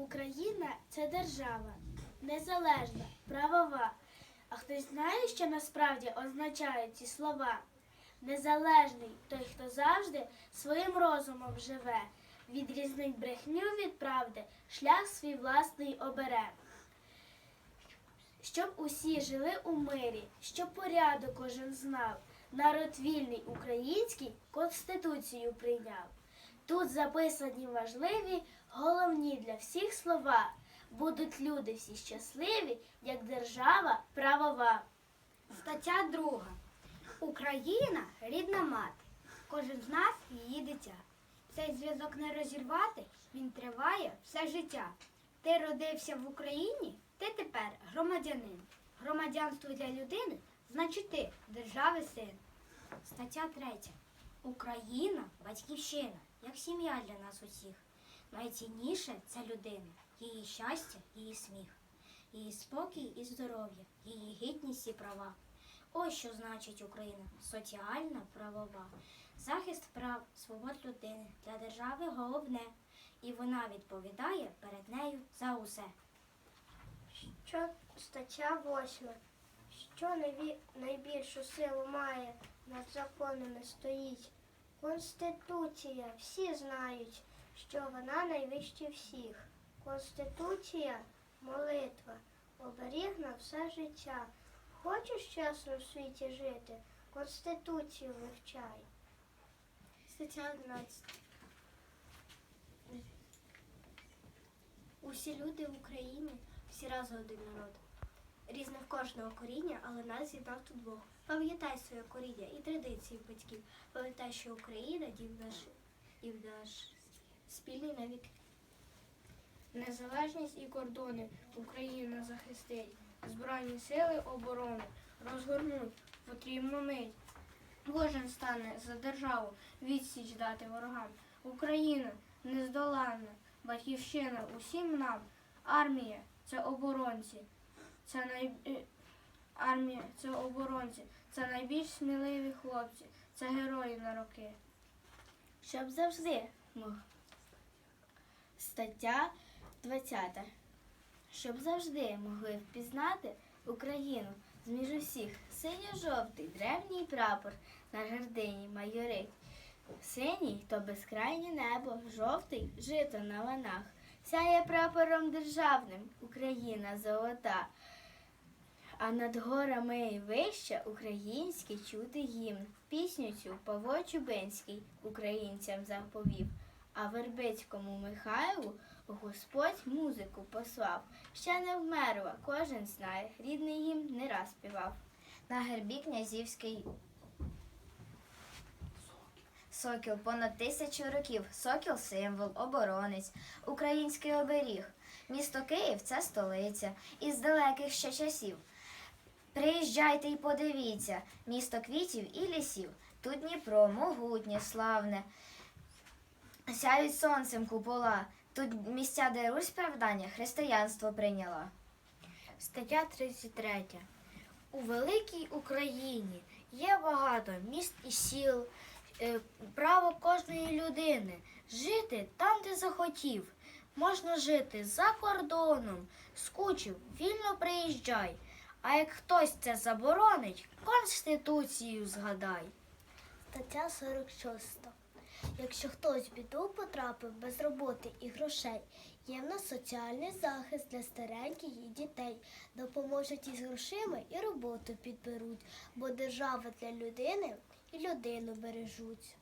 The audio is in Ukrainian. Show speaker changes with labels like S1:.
S1: Україна це держава, незалежна, правова. А хтось знає, що насправді означають ці слова? Незалежний той, хто завжди своїм розумом живе, відрізнить брехню від правди, шлях свій власний обере. Щоб усі жили у мирі, щоб порядок кожен знав, народ вільний український Конституцію прийняв. Тут записані важливі, головні для всіх слова. Будуть люди всі щасливі, як держава правова.
S2: Стаття 2. Україна рідна мати. Кожен з нас її дитя. Цей зв'язок не розірвати, він триває все життя. Ти родився в Україні, ти тепер громадянин. Громадянство для людини значить ти держави син. Стаття 3. Україна батьківщина, як сім'я для нас усіх. Найцінніше це людина, її щастя, її сміх, її спокій і здоров'я, її гідність і права. Ось що значить Україна соціальна правова. Захист прав, свобод людини для держави головне, і вона відповідає перед нею за усе.
S1: Що стаття 8. Що найбільшу силу має, над законами стоїть. Конституція. Всі знають, що вона найвище всіх. Конституція молитва, оберіг на все життя. Хочеш чесно в світі жити, Конституцію вивчай. Стаття 11. Усі люди в Україні, всі разом один народ. Різне в кожного коріння, але нас з'єднав тут Бог. Пам'ятай своє коріння і традиції батьків. Пам'ятай, що Україна дім наш і наш спільний навік. Незалежність і кордони Україна захистить. Збройні сили оборони розгорнуть потрібну мить. Кожен стане за державу відсіч дати ворогам. Україна нездоланна, батьківщина усім нам. Армія це оборонці. Це най... е, Армія це оборонці, це найбільш сміливі хлопці, це герої на роки. Щоб завжди мог. Стаття 20. Щоб завжди могли впізнати Україну зміж усіх синьо-жовтий древній прапор на жердині майорить. Синій то безкрайнє небо, жовтий жито на ланах. Сяє прапором державним Україна золота. А над горами і вище український чути гімн. Пісню цю Павло Чубинський українцям заповів. А Вербицькому Михайлу Господь музику послав. Ще не вмерла, кожен знає, рідний гімн не раз співав.
S3: На гербі князівський сокіл понад тисячу років. Сокіл символ, оборонець, український оберіг. Місто Київ це столиця із далеких ще часів. Приїжджайте і подивіться, місто квітів і лісів. Тут Дніпро, могутнє, славне. Сяють сонцем купола. Тут місця, де Русь правдання християнство прийняла.
S1: Стаття 33. У великій Україні є багато міст і сіл, е, право кожної людини жити там, де захотів. Можна жити за кордоном, скучив, вільно приїжджай. А як хтось це заборонить, Конституцію згадай. Стаття 46. Якщо хтось в біду потрапив без роботи і грошей, є в нас соціальний захист для стареньких і дітей. Допоможуть із грошима і роботу підберуть, бо держава для людини і людину бережуть.